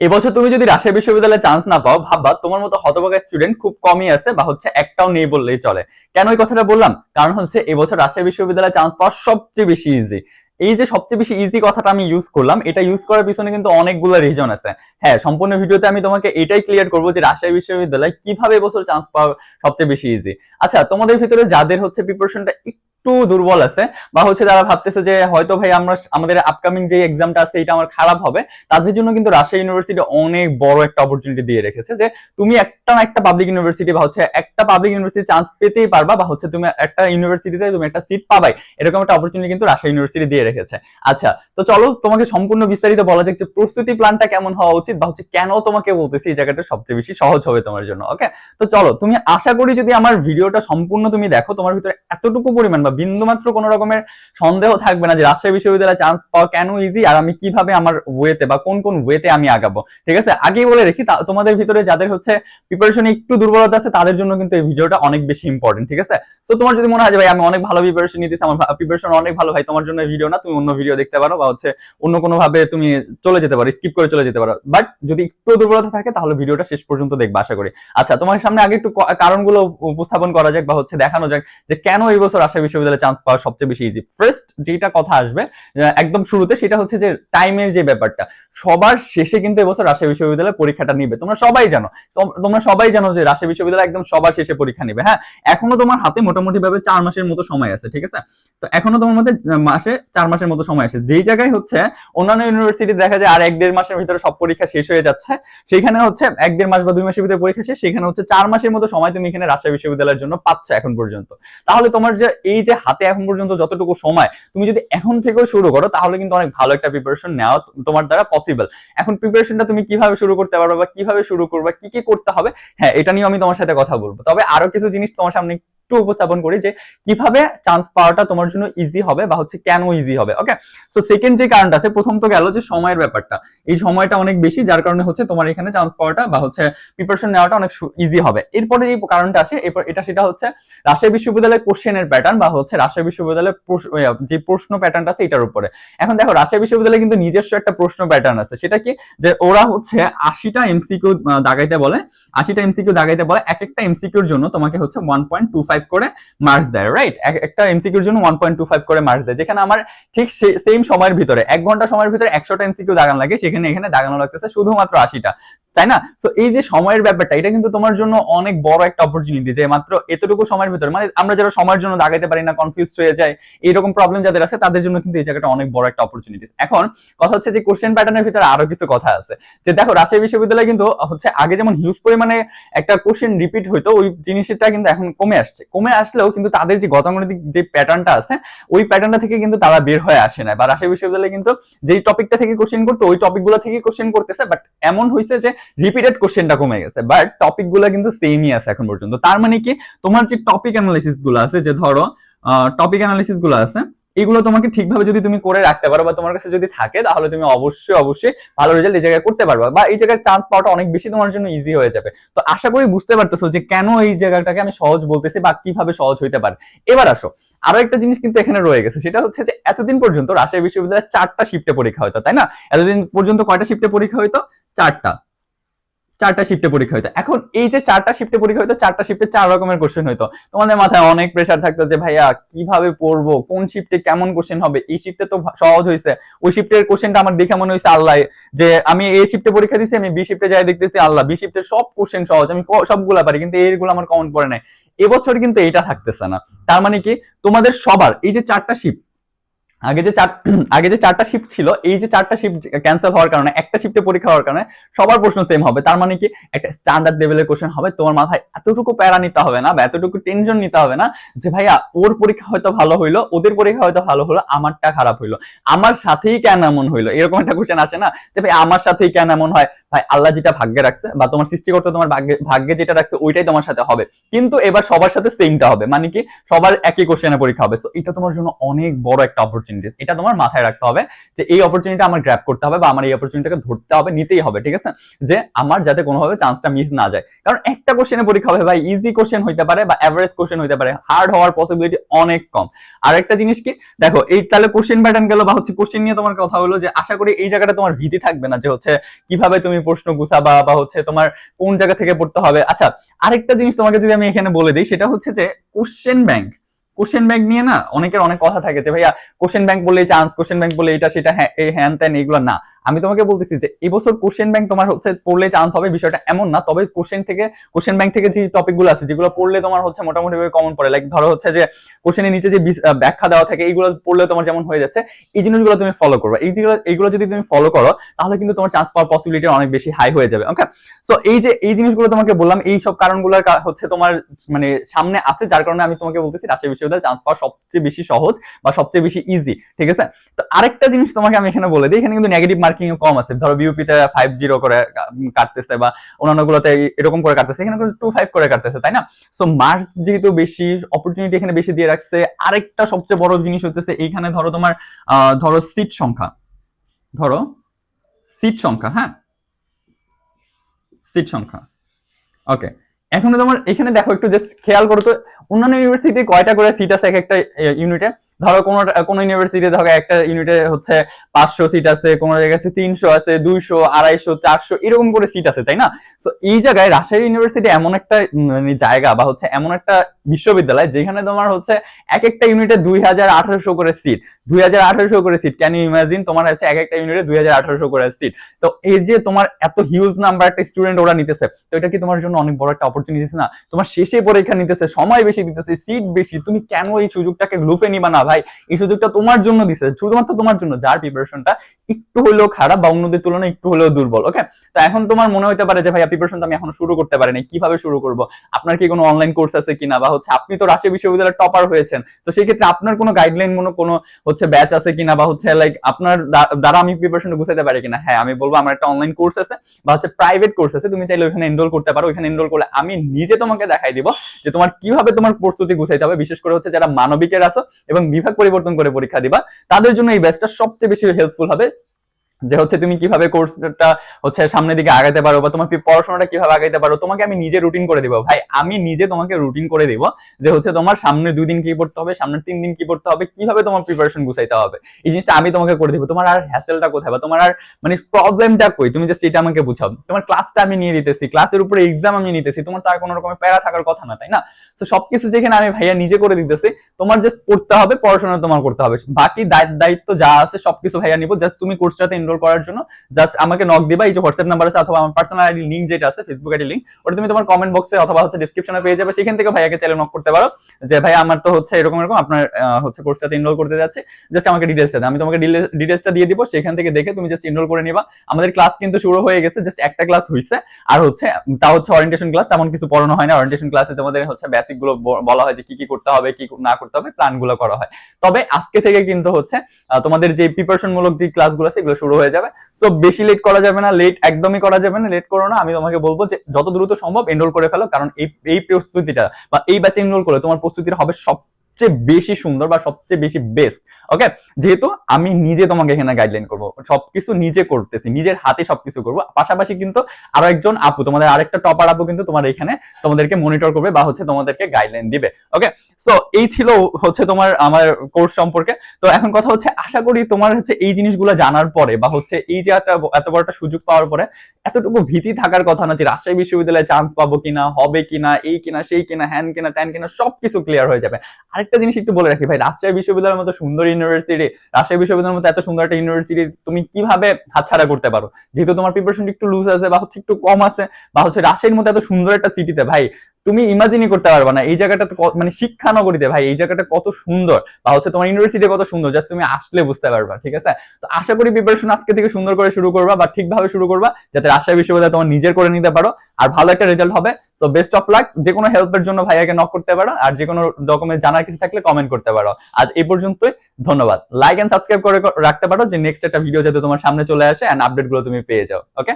এবছর তুমি যদি রাজশাহী বিশ্ববিদ্যালয়ে চান্স না পাও, ভাববা তোমার মতো হতভাগা স্টুডেন্ট খুব কমই আছে বা হচ্ছে একটাও নেই বললেই চলে। কেন এই কথাটা বললাম? কারণ হচ্ছে এবছর রাজশাহী বিশ্ববিদ্যালয়ে চান্স পাওয়া সবচেয়ে বেশি ইজি এই যে সবচেয়ে বেশি ইজি কথাটা আমি ইউজ করলাম, এটা ইউজ করার পিছনে কিন্তু অনেকগুলো রিজন আছে। হ্যাঁ সম্পূর্ণ ভিডিওতে আমি তোমাকে এটাই ক্লিয়ার করব যে রাজশাহী বিশ্ববিদ্যালয় কীভাবে এবছর চান্স পাওয়া সবচেয়ে বেশি ইজি আচ্ছা তোমাদের ভিতরে যাদের হচ্ছে প্রিপারেশনটা একটু দুর্বল আছে। বা হচ্ছে তারা ভাবতেছে যে হয়তো ভাই আমরা আমাদের আপকামিং যে এক্সামটা আছে এটা আমার খারাপ হবে, তাদের জন্য কিন্তু রাজশাহী ইউনিভার্সিটি অনেক বড় একটা অপরচুনিটি দিয়ে রেখেছে যে তুমি একটা না একটা পাবলিক ইউনিভার্সিটি বা হচ্ছে একটা পাবলিক ইউনিভার্সিটি চান্স পেতেই পারবা, বা হচ্ছে তুমি একটা ইউনিভার্সিটিতে তুমি একটা সিট পাবাই। এরকম একটা অপরচুনিটি কিন্তু রাজশাহী ইউনিভার্সিটি দিয়ে রেখেছে। আচ্ছা তো চলো তোমাকে সম্পূর্ণ বিস্তারিত বলা যাক যে প্রস্তুতি প্ল্যানটা কেমন হওয়া উচিত, বা হচ্ছে কেন তোমাকে বলতেছি এই জায়গাটা সবচেয়ে বেশি সহজ হবে তোমার জন্য ওকে তো চলো, তুমি আশা করি যদি আমার ভিডিওটা সম্পূর্ণ তুমি দেখো, তোমার ভিতরে এতটুকু পরিমাণ বা বিন্দুমাত্র কোনো রকমের সন্দেহ থাকবে না যে রাজশাহী বিশ্ববিদ্যালয়ে চান্স পাওয়া কেন ইজি আর আমি কীভাবে আমার ওয়েতে বা কোন কোন ওয়েতে আমি আগাবো। ঠিক আছে? আগেই বলে রেখি তোমাদের ভিতরে যাদের হচ্ছে প্রিপারেশন একটু দুর্বলতা আছে, তাদের জন্য কিন্তু এই ভিডিওটা অনেক বেশি ইম্পর্টেন্ট ঠিক আছে? তো তোমার যদি মনে হয় ভাই, আমি অনেক ভালো প্রিপারেশন নিতেছি, আমার প্রিপারেশন অনেক ভালো, ভাই, তোমার জন্য ভিডিও না, তুমি অন্য ভিডিও দেখতে পারো, বা হচ্ছে অন্য কোনো ভাবে তুমি চলে যেতে পারো স্কিপ করে চলে যেতে পারো। বাট যদি একটু দুর্বলতা থাকে, তাহলে ভিডিওটা শেষ পর্যন্ত দেখবা, আশা করি। আচ্ছা তোমার সামনে আগে একটু কারণগুলো উপস্থাপন করা যাক, বা হচ্ছে দেখানো যাক যে কেন এই বছর রাজশাহী বিশ্ববিদ্যালয়ে চান্স পাওয়া সবচেয়ে বেশি ইজি ফার্স্ট যেটা কথা আসবে একদম শুরুতে সেটা হচ্ছে যে টাইমের যে ব্যাপারটা, সবার শেষে কিন্তু এবছর রাজশাহী বিশ্ববিদ্যালয় পরীক্ষাটা নিবে। তোমরা সবাই জানো তোমরা সবাই জানো যে রাজশাহী বিশ্ববিদ্যালয় একদম সবার শেষে পরীক্ষা নিবে। হ্যাঁ এখনও তোমার হাতে মোটামুটি ভাবে চার মাসের মতো সময় আছে, ঠিক আছে? তো এখনও তোমার মধ্যে মাসে চার মাসের মতো সময় আছে। যেই জায়গায় হচ্ছে অন্যান্য ইউনিভার্সিটি দেখা যায় আর এক দেড় মাসের ভিতরে সব পরীক্ষা শেষ হয়ে যাচ্ছে। সেখানে হচ্ছে এক দেড় মাস বা দুই মাসের ভিতরে পরীক্ষা শেষ সেখানে হচ্ছে চার মাসের মতো সময় তুমি এখানে রাজশাহী বিশ্ববিদ্যালয়ের জন্য পাচ্ছ এখন পর্যন্ত। তাহলে তোমার যে এই যে হাতে এখন পর্যন্ত যতটুকু সময় তুমি যদি এখন থেকেও শুরু করো, তাহলে কিন্তু অনেক ভালো একটা প্রিপারেশন নেওয়া তোমার দ্বারা পসিবল এখন প্রিপারেশনটা তুমি কীভাবে শুরু করতে পারবে বা কীভাবে শুরু করবে, কি কি করতে হবে হ্যাঁ এটা নিয়ে আমি তোমার সাথে কথা বলব। তবে আরও কিছু জিনিস তোমার সামনে একটু উপস্থাপন করি যে কীভাবে চান্স পাওয়াটা তোমার জন্য ইজি হবে বা হচ্ছে কেন ইজি হবে ওকে সো সেকেন্ড যে কারণটা আছে, প্রথম তো গেল যে সময়ের ব্যাপারটা। এই সময়টা অনেক বেশি, যার কারণে হচ্ছে তোমার এখানে চান্স পাওয়াটা বা হচ্ছে প্রিপারেশন নেওয়াটা অনেক ইজি হবে। এরপরে যে কারণটা আসে, এরপর এটা সেটা হচ্ছে রাজশাহী বিশ্ববিদ্যালয়ের কোশ্চেনের প্যাটার্ন বা হচ্ছে রাজশাহী বিশ্ববিদ্যালয়ের যে প্রশ্ন প্যাটার্নটা আছে এটার উপরে। এখন দেখো, রাজশাহী বিশ্ববিদ্যালয়ে কিন্তু নিজস্ব একটা প্রশ্ন প্যাটার্ন আছে। সেটা কি? যে ওরা হচ্ছে আশিটা এমসিকিউ দাগাইতে বলে, আশিটা এমসিকিউ দাগাইতে বলে এক একটা এমসিকিউর জন্য তোমাকে হচ্ছে ওয়ান পয়েন্ট টু ফাইভ করে মার্কস দেয় রাইট একটা এমসিকিউর জন্য ওয়ান পয়েন্ট টু ফাইভ করে মার্কস দেয়, যেখানে আমার ঠিক সেম সময়ের ভিতরে, এক ঘণ্টা সময়ের ভিতরে একশোটা এমসিকিউ দাগান লাগে, সেখানে, এখানে দাগানো লাগতেছে শুধুমাত্র আশিটা। তাই না? তো এই যে সময়ের ব্যাপারটা, এটা কিন্তু তোমার জন্য অনেক বড় একটা অপরচুনিটি যে মাত্র এতটুকু সময়ের ভিতরে মানে আমরা যারা সময়ের জন্য দাগাইতে পারি না কনফিউজ হয়ে যায় এইরকম প্রবলেম যাদের আছে, তাদের জন্য কিন্তু এই জায়গাটা অনেক বড় একটা অপরচুনিটি এখন, কথা হচ্ছে যে কোশ্চেন প্যাটার্নের ভিতরে আরও কিছু কথা আছে। যে দেখো, রাজশাহী বিশ্ববিদ্যালয় কিন্তু হচ্ছে আগে যেমন হিউজ পরিমাণে একটা কোশ্চেন রিপিট হইতো, ওই জিনিসটা কিন্তু এখন কমে আসছে। কমে আসলেও কিন্তু তাদের যে গতানুগতিক যে প্যাটার্নটা আছে, ওই প্যাটার্নটা থেকে কিন্তু তারা বের হয়ে আসে না। বা রাজশাহী বিশ্ববিদ্যালয় কিন্তু যেই টপিকটা থেকে কোশ্চেন করতো, ওই টপিকগুলো থেকে কোশ্চেন করতেছে বাট এমন হয়েছে যে রিপিটেড কোশ্চেনটা কমে গেছে বাট টপিকগুলো কিন্তু সেমই আছে এখন পর্যন্ত। তার মানে কি, তোমার যে টপিক অ্যানালাইসিসগুলো আছে, যে ধরো টপিক অ্যানালাইসিসগুলো আছে, এগুলো তোমাকে ঠিকভাবে যদি তুমি করে রাখতে পারো বা তোমার কাছে যদি থাকে, তাহলে তুমি অবশ্যই অবশ্যই ভালো রেজাল্ট এই জায়গায় করতে পারবা। বা এই জায়গায় চান্স পাওয়াটা অনেক বেশি তোমার জন্য ইজি হয়ে যাবে। তো আশা করি বুঝতে পারতেছো যে কেন এই জায়গাটাকে আমি সহজ বলতেছি বা কীভাবে সহজ হইতে পারে। এবার আসো, আরও একটা জিনিস কিন্তু এখানে রয়ে গেছে, সেটা হচ্ছে যে এতদিন পর্যন্ত রাজশাহী বিশ্ববিদ্যালয়ে চারটা শিফটে পরীক্ষা হতো তাই না? এতদিন পর্যন্ত কয়টা শিফটে পরীক্ষা হইতো? চারটা। চারটা শিফটে পরীক্ষা হইতো। এখন এই যে চারটা শিফটে পরীক্ষা হইতো, চারটা শিফটে চার রকমের কোশ্চেন হইতো। তোমাদের মাথায় অনেক প্রেসার থাকতো যে, ভাইয়া, কীভাবে পড়ব? কোন শিফটে কেমন কোশ্চেন হবে? এই শিফটে তো সহজ হয়েছে ওই শিফটের কোশ্চেনটা আমার দেখে মনে হয়েছে আল্লাহ, যে আমি এই শিফটে পরীক্ষা দিছি, আমি বি শিফটে যাই দেখতেছি, আল্লাহ বি শিফটের সব কোশ্চেন সহজ। আমি সবগুলা পারি, কিন্তু এইগুলো আমার কমন পড়ে নাই। এবছর কিন্তু এটা থাকতেছে না। তার মানে কি? তোমাদের সবার এই যে চারটা শিফট আগে যে চার আগে যে চারটা শিফট ছিল, এই যে চারটা শিফট ক্যান্সেল হওয়ার কারণে, একটা শিফটে পরীক্ষা হওয়ার কারণে সবার প্রশ্ন সেম হবে। তার মানে কি? একটা স্ট্যান্ডার্ড লেভেলের কোশ্চেন হবে। তোমার মাথায় এতটুকু প্যারা নিতে হবে না বা এতটুকু টেনশন নিতে হবে না যে, ভাইয়া, ওর পরীক্ষা হয়তো ভালো হইল, ওদের পরীক্ষা হয়তো ভালো হলো, আমারটা খারাপ হইল। আমার সাথেই কেন এমন হইল? এরকম একটা কোশ্চেন আসে না যে ভাই আমার সাথেই কেন এমন হয়? ভাই, আল্লাহ যেটা ভাগ্যে রাখছে বা তোমার সৃষ্টিকর্তা তোমার ভাগ্যে ভাগ্যে যেটা রাখছে, ওইটাই তোমার সাথে হবে। কিন্তু এবার সবার সাথে সেমটা হবে। মানে কি? সবার একই কোশ্চেনে পরীক্ষা হবে। সো এটা তোমার জন্য অনেক বড় একটা অপরচুনিটি অপরচুনিটিস এটা তোমার মাথায় রাখতে হবে যে এই অপরচুনিটি আমার গ্র্যাপ করতে হবে বা আমার এই অপরচুনিটিকে ধরতে হবে, নিতেই হবে, ঠিক আছে? যে আমার যাতে কোনোভাবে চান্সটা মিস না যায়। কারণ একটা কোশ্চেনে পরীক্ষা হবে ভাই ইজি কোশ্চেন হইতে পারে বা অ্যাভারেজ কোশ্চেন হইতে পারে হার্ড হওয়ার পসিবিলিটি অনেক কম। আর একটা জিনিস কি, দেখো, এই তাহলে কোশ্চেন প্যাটার্ন গেল বা হচ্ছে কোশ্চেন নিয়ে তোমার কথা হলো যে আশা করি এই জায়গাটা তোমার ভীতি থাকবে না যে হচ্ছে কীভাবে তুমি প্রশ্ন গুছাবা বা হচ্ছে তোমার কোন জায়গা থেকে পড়তে হবে। আচ্ছা আরেকটা জিনিস তোমাকে যদি আমি এখানে বলে দিই, সেটা হচ্ছে যে কোশ্চেন ব্যাংক কোশ্চেন ব্যাংক নিয়ে না অনেকের অনেক কথা থাকে যে, ভাইয়া কোশ্চেন ব্যাংক বলে চান্স কোশ্চেন ব্যাংক বলে এটা, সেটা হ্যাঁ হ্যান, ত্যান, এগুলো না। আমি তোমাকে বলতেছি যে এবছর কোশ্চেন ব্যাংক তোমার হচ্ছে পড়লে চান্স হবে, বিষয়টা এমন না, তবে কোশ্চেন থেকে কোশ্চেন ব্যাংক থেকে যে টপিকগুলো আছে, যেগুলো পড়লে তোমার হচ্ছে মোটামুটি কমন পড়ে। লাইক ধরো হচ্ছে যে কোশ্চেনের নিচে যে ব্যাখ্যা দেওয়া থাকে, এইগুলো পড়লে তোমার যেমন হয়ে যাচ্ছে, এই জিনিসগুলো তুমি ফলো করবে। এই যেগুলো এইগুলো যদি তুমি ফলো করো, তাহলে কিন্তু তোমার চান্স পাওয়ার পসিবিলিটি অনেক বেশি হাই হয়ে যাবে ওকে সো এই যে, এই জিনিসগুলো তোমাকে বললাম, এই সব কারণগুলোর হচ্ছে তোমার মানে সামনে আছে, যার কারণে আমি তোমাকে বলতেছি রাজশাহী বিশ্ববিদ্যালয়ে চান্স পাওয়া সবচেয়ে বেশি সহজ বা সবচেয়ে বেশি ইজি ঠিক আছে? তো আরেকটা জিনিস তোমাকে আমি এখানে বলে দিই, এখানে কিন্তু নেগেটিভ কম আছে। ধরো বিউপিতে ফাইভ জিরো করে কাটতেছে বা অন্যান্য গুলোতে এরকম করে কাটতেছে, এখানে টু ফাইভ করে কাটতেছে, তাই না? সো মার্কস যেহেতু বেশি অপরচুনিটি এখানে বেশি দিয়ে রাখছে, আরেকটা সবচেয়ে বড় জিনিস হতেছে এইখানে ধরো তোমার ধরো সিট সংখ্যা। ধরো সিট সংখ্যা হ্যাঁ? সিট সংখ্যা। ওকে এখন তোমার, এখানে দেখো একটু জাস্ট খেয়াল করো তো, অন্যান্য ইউনিভার্সিটি কয়টা করে সিট আছে এক একটা ইউনিটে ধরো কোন কোন ইউনিভার্সিটি ধরো একটা ইউনিটে হচ্ছে পাঁচশো সিট আছে, কোন জায়গায় আছে তিনশো আছে, দুইশো, আড়াইশো, চারশো, এরকম করে সিট আছে, তাই না? তো এই জায়গায় রাজশাহী ইউনিভার্সিটি এমন একটা মানে জায়গা বা হচ্ছে এমন একটা বিশ্ববিদ্যালয় যেখানে তোমার হচ্ছে এক একটা ইউনিটে দুই হাজার আঠারোশো করে সিট দুই হাজার আঠারোশো করে সিট ক্যান ইউ ইমাজিন তোমার হচ্ছে এক একটা ইউনিটে দুই হাজার আঠারোশো করে সিট তো এই যে তোমার এত হিউজ নাম্বার একটা স্টুডেন্ট ওরা নিতেছে, তো এটা কি তোমার জন্য অনেক বড় একটা অপরচুনিটিস না? তোমার শেষে পরীক্ষা নিতেছে, সময় বেশি দিতেছে সিট বেশি। তুমি কেন এই সুযোগটাকে লুফে নিবা না ভাই? এই সুযোগটা তোমার জন্য দিছে, শুধুমাত্র তোমার জন্য, যার প্রিপারেশনটা একটু হলেও খারাপ বা অন্যদের তুলনায় একটু হলেও দুর্বল ওকে তো এখন তোমার মনে হতে পারে যে ভাই প্রিপারেশন তো আমি এখনও শুরু করতে পারিনি, কীভাবে শুরু করব? আপনার কি কোনো অনলাইন কোর্স আছে কিনা? বা হচ্ছে আপনি তো রাজশাহী বিশ্ববিদ্যালয়ের টপার হয়েছেন, তো সেই ক্ষেত্রে আপনার কোনো গাইডলাইন কোনো কোনো হচ্ছে ব্যাচ আছে কিনা? বা হচ্ছে লাইক আপনার দ্বারা আমি প্রিপারেশন গুছাতে পারি কিনা? হ্যাঁ আমি বলব আমার একটা অনলাইন কোর্স আছে, বা হচ্ছে প্রাইভেট কোর্স আছে, তুমি চাইলে ওখানে এনরোল করতে পারো। ওখানে এনরোল করলে আমি নিজে তোমাকে দেখাই দিব যে তোমার কীভাবে তোমার প্রস্তুতি গুছাইতে হবে, বিশেষ করে হচ্ছে যারা মানবিকের আছো, এবং বিভাগ পরিবর্তন করে পরীক্ষা দিবা, তাদের জন্য এই ব্যাচটা সবচেয়ে বেশি হেল্পফুল হবে। যে হচ্ছে তুমি কীভাবে কোর্সটা হচ্ছে সামনের দিকে আগাইতে পারো বা তোমার পড়াশোনাটা কীভাবে আগাইতে পারো, তোমাকে আমি নিজে রুটিন করে দিব। ভাই, আমি নিজে তোমাকে রুটিন করে দিব যে হচ্ছে তোমার সামনে দুই দিন কি পড়তে হবে, সামনের তিন দিন কি পড়তে হবে, কীভাবে তোমার প্রিপারেশন গুছাইতে হবে। এই জিনিসটা আমি তোমাকে করে দিব। তোমার আর হ্যাসেলটা কোথায় বা তোমার আর মানে প্রবলেমটা কই? তুমি জাস্ট এটা আমাকে বুঝাও। তোমার ক্লাসটা আমি নিয়ে দিতেছি ক্লাসের উপরে এক্সাম আমি নিতেছি, তোমার তো আর কোনো রকমের প্যারা থাকার কথা না, তাই না? তো সবকিছু যেখানে আমি ভাইয়া নিজে করে দিতেছি, তোমার জাস্ট পড়তে হবে, পড়াশোনা তোমার করতে হবে। বাকি দায়- দায়িত্ব যা আছে সবকিছু ভাইয়া নিব। জাস্ট তুমি কোর্সটাতে এনরোল করার জন্য। জাস্ট আমাকে নক দিবা, এই যে হোয়াটসঅ্যাপ নাম্বার আছে অথবা আমার পার্সোনাল আইডি লিঙ্ক যেটা আছে ফেসবুক আইডি লিঙ্ক ওটা তুমি তোমার কমেন্ট বক্সে অথবা হচ্ছে ডিসক্রিপশনে পেয়ে যাবে। সেখান থেকে ভাইয়াকে চাইলে নক করতে পারো। যে ভাই, আমার তো হচ্ছে এরকম এরকম, আপনার হচ্ছে কোর্সটাতে এনরোল করতে যাচ্ছে। জাস্ট আমাকে ডিটেলসটা আমি তোমাকে ডিটেলসটা দিয়ে দিব, সেখান থেকে দেখে তুমি জাস্ট এনরোল করে নিবা। আমাদের ক্লাস কিন্তু শুরু হয়ে গেছে জাস্ট একটা ক্লাস হইছে। আর হচ্ছে তা হচ্ছে অরিয়েন্টেশন ক্লাস তেমন কিছু পড়ানো হয় না। অরিয়েন্টেশন ক্লাসে তোমাদের হচ্ছে বেসিকগুলো বলা হয় যে কি কি করতে হবে, কি না করতে হবে প্ল্যানগুলো করা হয়। তবে আজকে থেকে কিন্তু হচ্ছে তোমাদের যে প্রিপারেশন মূলক যে ক্লাসগুলো আছে, এগুলো শুরু হয়ে যাবে। সো বেশি লেট করা যাবে না লেট একদমই করা যাবে না লেট করো না। আমি তোমাকে বলব যে যত দ্রুত সম্ভব এনরোল করে ফেলো, কারণ এই এই প্রস্তুতিটা বা এই ব্যাচে এনরোল করে তোমার প্রস্তুতিটা হবে সবচেয়ে বেশি সুন্দর বা সবচেয়ে বেশি বেস্ট ওকে যেহেতু আমি নিজে তোমাকে এখানে গাইডলাইন করব, সবকিছু নিজে করতেছি, নিজের হাতে সবকিছু করব, পাশাপাশি কিন্তু আরও একজন আপু, তোমাদের আরেকটা টপার আপু কিন্তু তোমার এখানে তোমাদেরকে মনিটর করবে বা হচ্ছে তোমাদেরকে গাইডলাইন দিবে ওকে সো এই ছিল হচ্ছে তোমার আমার কোর্স সম্পর্কে। তো এখন কথা হচ্ছে, আশা করি তোমার হচ্ছে এই জিনিসগুলো জানার পরে বা হচ্ছে এই যে একটা এত বড় একটা সুযোগ পাওয়ার পরে এতটুকু ভীতি থাকার কথা না যে রাজশাহী বিশ্ববিদ্যালয়ে চান্স পাবো কিনা, হবে কিনা, এই কিনা, সেই কিনা, হ্যান কিনা, ত্যান কিনা, সবকিছু ক্লিয়ার হয়ে যাবে। আরেকটা জিনিস একটু বলে রাখি ভাই, রাজশাহী বিশ্ববিদ্যালয়ের মতো সুন্দর ইউনিভার্সিটি রাজশাহী বিশ্ববিদ্যালয়ের মতো এত সুন্দর একটা ইউনিভার্সিটি তুমি কীভাবে হাতছাড়া করতে পারো? যেহেতু তোমার প্রিপারেশন একটু লুজ আছে বা হচ্ছে একটু কম আছে, বা হচ্ছে রাজশাহীর মতো এত সুন্দর একটা সিটিতে ভাই তুমি ইমাজিনই করতে পারবে না। এই জায়গাটা মানে শিক্ষা নগরীতে ভাই, এই জায়গাটা কত সুন্দর। বা হচ্ছে তোমার ইউনিভার্সিটি কত সুন্দর জাস্ট তুমি আসলে বুঝতে পারবা, ঠিক আছে? তো আশা করি প্রিপারেশন আজকে থেকে সুন্দর করে শুরু করবা বা ঠিকভাবে শুরু করবা, যাতে রাজশাহী বিশ্ববিদ্যালয় তোমার নিজের করে নিতে পারো। আর ভালো একটা রেজাল্ট হবে। সো বেস্ট অফ লাক যে কোনো হেল্পের জন্য ভাইয়াকে নক করতে পারো। আর যে কোনো ডকুমেন্ট জানার কিছু থাকলে কমেন্ট করতে পারো। আজ এই পর্যন্তই। ধন্যবাদ। লাইক এন্ড সাবস্ক্রাইব করে রাখতে পারো যে নেক্সট একটা ভিডিও যাতে তোমার সামনে চলে আসে এন্ড আপডেটগুলো তুমি পেয়ে যাও। ওকে